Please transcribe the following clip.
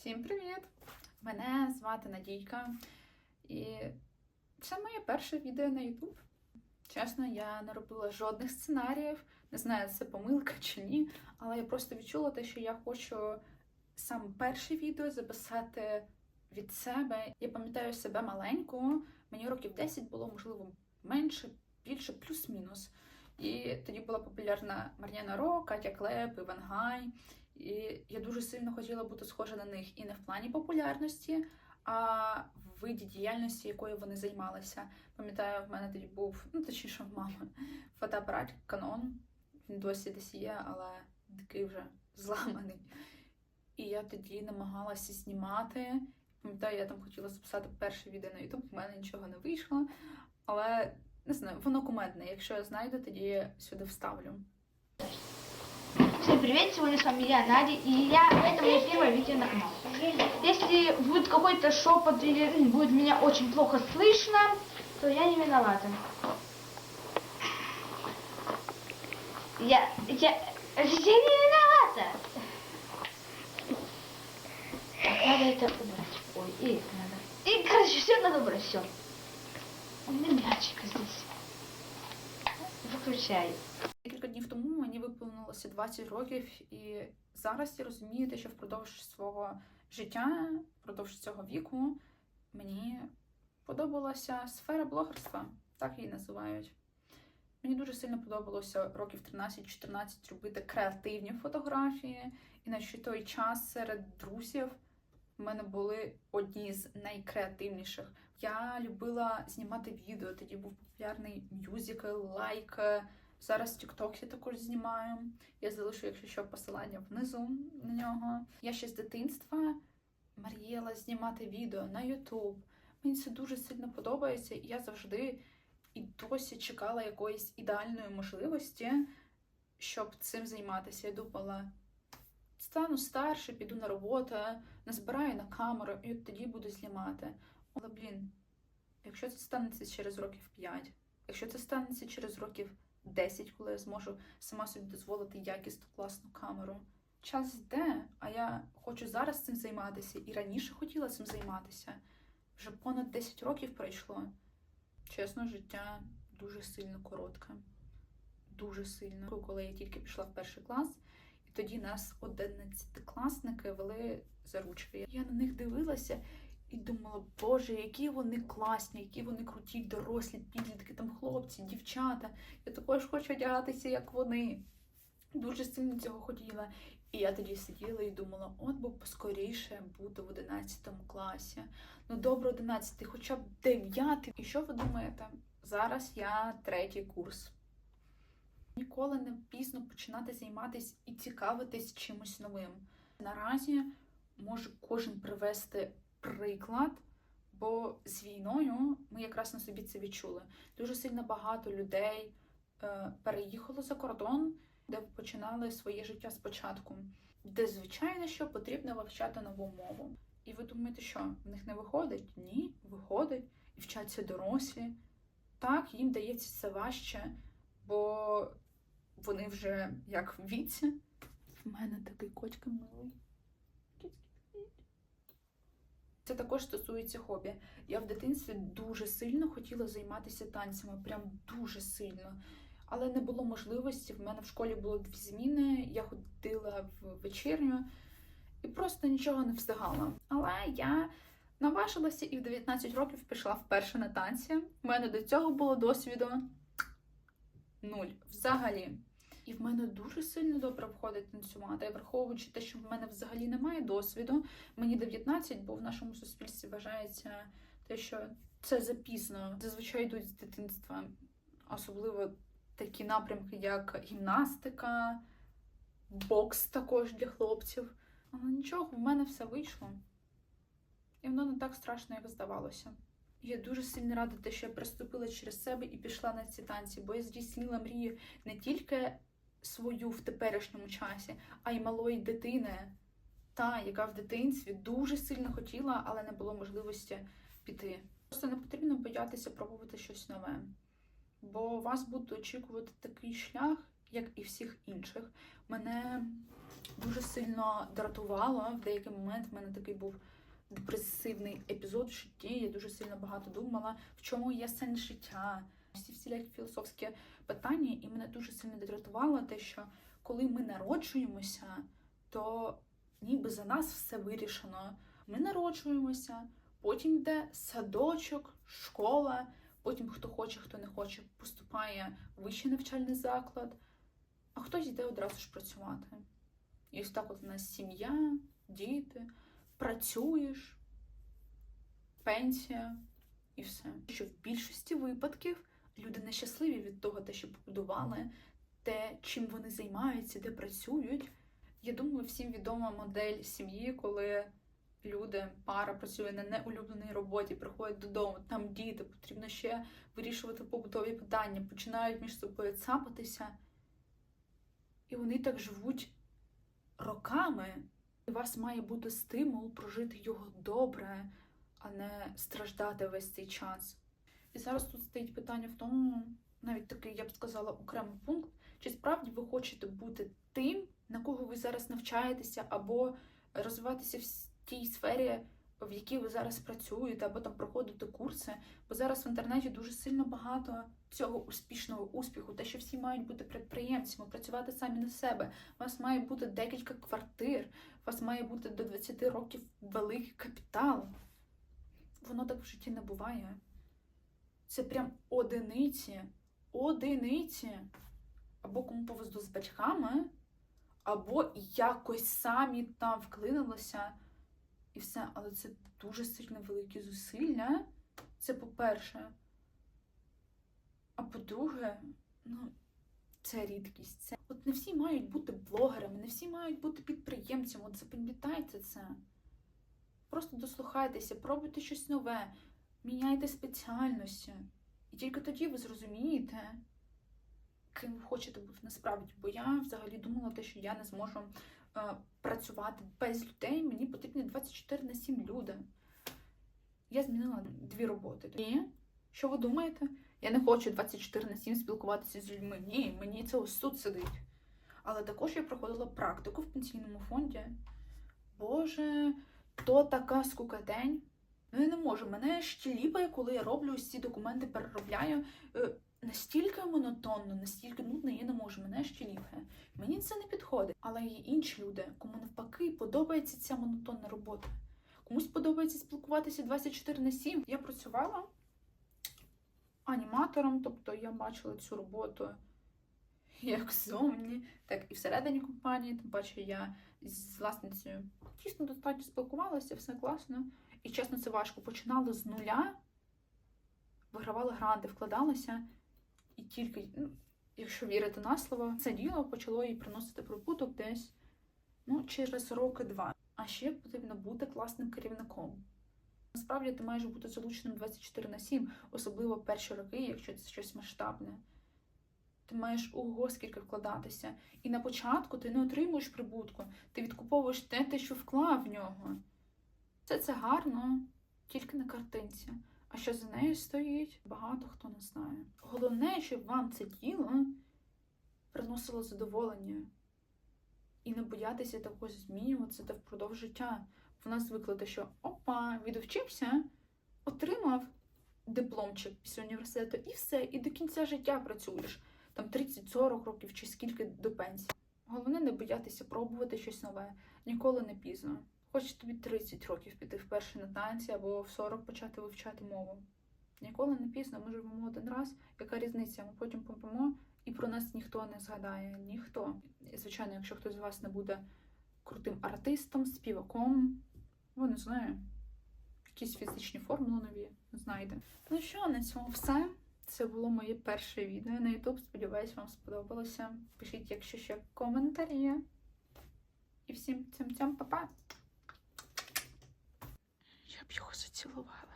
Всім привіт! Мене звати Надійка, і це моє перше відео на YouTube. Чесно, я не робила жодних сценаріїв, не знаю, це помилка чи ні, але я просто відчула те, що я хочу саме перше відео записати від себе. Я пам'ятаю себе маленьку, мені років 10 було, можливо, менше, більше, плюс-мінус. І тоді була популярна Мар'яна Ро, Катя Клеп, Іван Гай. І я дуже сильно хотіла бути схожа на них і не в плані популярності, а в виді діяльності, якою вони займалися. Пам'ятаю, в мене тоді був, ну точніше, в мами, фотоапарат Canon. Він досі десь є, але такий вже зламаний. І я тоді намагалася знімати. Пам'ятаю, я там хотіла записати перше відео на YouTube, в мене нічого не вийшло. Але не знаю, воно кумедне. Якщо я знайду, тоді я сюди вставлю. Всем привет, сегодня с вами я, Надя, и я, это мое первое видео на канал. Если будет какой-то шепот или будет меня очень плохо слышно, то я не виновата. Я, я, я не виновата. Так, Надо это убрать. Ой, и это надо. И, короче, все надо убрать, все. У меня мячик здесь. Выключай. 20 років, і зараз я розумію, те, що впродовж свого життя, впродовж цього віку, мені подобалася сфера блогерства, так її називають. Мені дуже сильно подобалося років 13-14 робити креативні фотографії, і на той час серед друзів в мене були одні з найкреативніших. Я любила знімати відео. Тоді був популярний мюзикл, лайк. Зараз TikTok я також знімаю. Я залишу, якщо що, посилання внизу на нього. Я ще з дитинства мріяла знімати відео на YouTube. Мені це дуже сильно подобається, і я завжди і досі чекала якоїсь ідеальної можливості, щоб цим займатися. Я думала, стану старше, піду на роботу, назбираю на камеру, і от тоді буду знімати. Але, блін, якщо це станеться через років 5, якщо це станеться через років 10, коли я зможу сама собі дозволити якісну класну камеру. Час йде, а я хочу зараз цим займатися і раніше хотіла цим займатися. Вже понад 10 років пройшло. Чесно, життя дуже сильно коротке. Дуже сильно. Коли я тільки пішла в перший клас, і тоді нас 11-класники вели за ручки. Я на них дивилася і думала, боже, які вони класні, які вони круті, дорослі, підлітки, там хлопці, дівчата. Я також хочу одягатися, як вони. Дуже сильно цього хотіла. І я тоді сиділа і думала, от би поскоріше бути в 11 класі. Ну, добре, 11, хоча б 9. І що ви думаєте? Зараз я третій курс. Ніколи не пізно починати займатися і цікавитись чимось новим. Наразі може кожен привести приклад, бо з війною ми якраз на собі це відчули. Дуже сильно багато людей е, переїхало за кордон, де починали своє життя спочатку, де, звичайно, що потрібно вивчати нову мову. І ви думаєте, що в них не виходить? Ні, виходить і вчаться дорослі. Так, їм дається це важче, бо вони вже як в віці. В мене такий кочка милий. Це також стосується хобі. Я в дитинстві дуже сильно хотіла займатися танцями, прям дуже сильно. Але не було можливості. В мене в школі було дві зміни, я ходила в вечірню і просто нічого не встигала. Але я наважилася і в 19 років пішла вперше на танці. У мене до цього було досвіду нуль взагалі. І в мене дуже сильно добре входить танцювати. І враховуючи те, що в мене взагалі немає досвіду, мені 19, бо в нашому суспільстві вважається те, що це запізно. Зазвичай йдуть з дитинства, особливо такі напрямки, як гімнастика, бокс також для хлопців. Але нічого, в мене все вийшло. І воно не так страшно, як здавалося. Я дуже сильно рада, те, що я приступила через себе і пішла на ці танці, бо я здійснила мрію не тільки свою в теперішньому часі, а й малої дитини, та, яка в дитинстві дуже сильно хотіла, але не було можливості піти. Просто не потрібно боятися пробувати щось нове, бо вас буде очікувати такий шлях, як і всіх інших. Мене дуже сильно дратувало. В деякий момент в мене такий був депресивний епізод в житті. Я дуже сильно багато думала, в чому є сенс життя. Всі всілякі філософські питання, і мене дуже сильно дратувало те, що коли ми народжуємося, то ніби за нас все вирішено. Ми народжуємося, потім йде садочок, школа, потім хто хоче, хто не хоче, поступає в вищий навчальний заклад, а хтось йде одразу ж працювати. І ось так от у нас сім'я, діти, працюєш, пенсія і все. Що в більшості випадків люди нещасливі від того, те, що побудували, те, чим вони займаються, де працюють. Я думаю, всім відома модель сім'ї, коли люди, пара працює на неулюбленій роботі, приходять додому, там діти, потрібно ще вирішувати побутові питання, починають між собою цапатися. І вони так живуть роками. У вас має бути стимул прожити його добре, а не страждати весь цей час. І зараз тут стоїть питання в тому, навіть такий, я б сказала, окремий пункт, чи справді ви хочете бути тим, на кого ви зараз навчаєтеся, або розвиватися в тій сфері, в якій ви зараз працюєте, або там проходите курси. Бо зараз в інтернеті дуже сильно багато цього успішного успіху, те, що всі мають бути підприємцями, працювати самі на себе. У вас має бути декілька квартир, у вас має бути до 20 років великий капітал. Воно так в житті не буває. Це прям одиниці, одиниці. Або кому повезло з батьками, або якось самі там вклинилися і все. Але це дуже сильно великі зусилля. Це по-перше. А по-друге, ну, це рідкість. Це... От не всі мають бути блогерами, не всі мають бути підприємцями. От запам'ятайте це. Просто дослухайтеся, пробуйте щось нове, міняйте спеціальності. І тільки тоді ви зрозумієте, ким ви хочете бути насправді. Бо я взагалі думала, те, що я не зможу е, працювати без людей. Мені потрібні 24 на 7 люди. Я змінила дві роботи. І що ви думаєте? Я не хочу 24 на 7 спілкуватися з людьми. Ні, мені це ось тут сидить. Але також я проходила практику в пенсійному фонді. Боже, то така скукатень. Ну я не можу. Мене щеліпає, коли я роблю ось документи, переробляю. Е, Настільки монотонно, настільки нудно, я не можу, мене ще щеліпає. Мені це не підходить. Але є інші люди, кому навпаки подобається ця монотонна робота. Комусь подобається спілкуватися 24 на 7. Я працювала аніматором, тобто я бачила цю роботу як ззовні, так і всередині компанії. Тим паче я з власницею дійсно достатньо спілкувалася, все класно. І чесно, це важко. Починали з нуля, вигравали гранти, вкладалися, і тільки, ну, якщо вірити на слово, це діло почало їй приносити прибуток десь ну, через роки два. А ще потрібно бути класним керівником. Насправді ти маєш бути залученим 24 на 7, особливо перші роки, якщо це щось масштабне. Ти маєш ого скільки вкладатися. І на початку ти не отримуєш прибутку, ти відкуповуєш те, те, що вклав в нього. Все це гарно, тільки на картинці. А що за нею стоїть, багато хто не знає. Головне, щоб вам це діло приносило задоволення. І не боятися також змінюватися та впродовж життя. В нас звикли те, що опа, відвчився, отримав дипломчик після університету, і все, і до кінця життя працюєш. Там 30-40 років чи скільки до пенсії. Головне не боятися пробувати щось нове. Ніколи не пізно. Хоч тобі 30 років піти вперше на танці або в 40 почати вивчати мову. Ніколи не пізно, ми живемо один раз. Яка різниця? Ми потім помремо, і про нас ніхто не згадає. Ніхто. І, звичайно, якщо хтось з вас не буде крутим артистом, співаком, ну не знаю, якісь фізичні формули нові знайде. Ну що, на цьому все. Це було моє перше відео на YouTube. Сподіваюсь, вам сподобалося. Пишіть, якщо ще коментарі. І всім цим цям па-па. Б його зацілувала.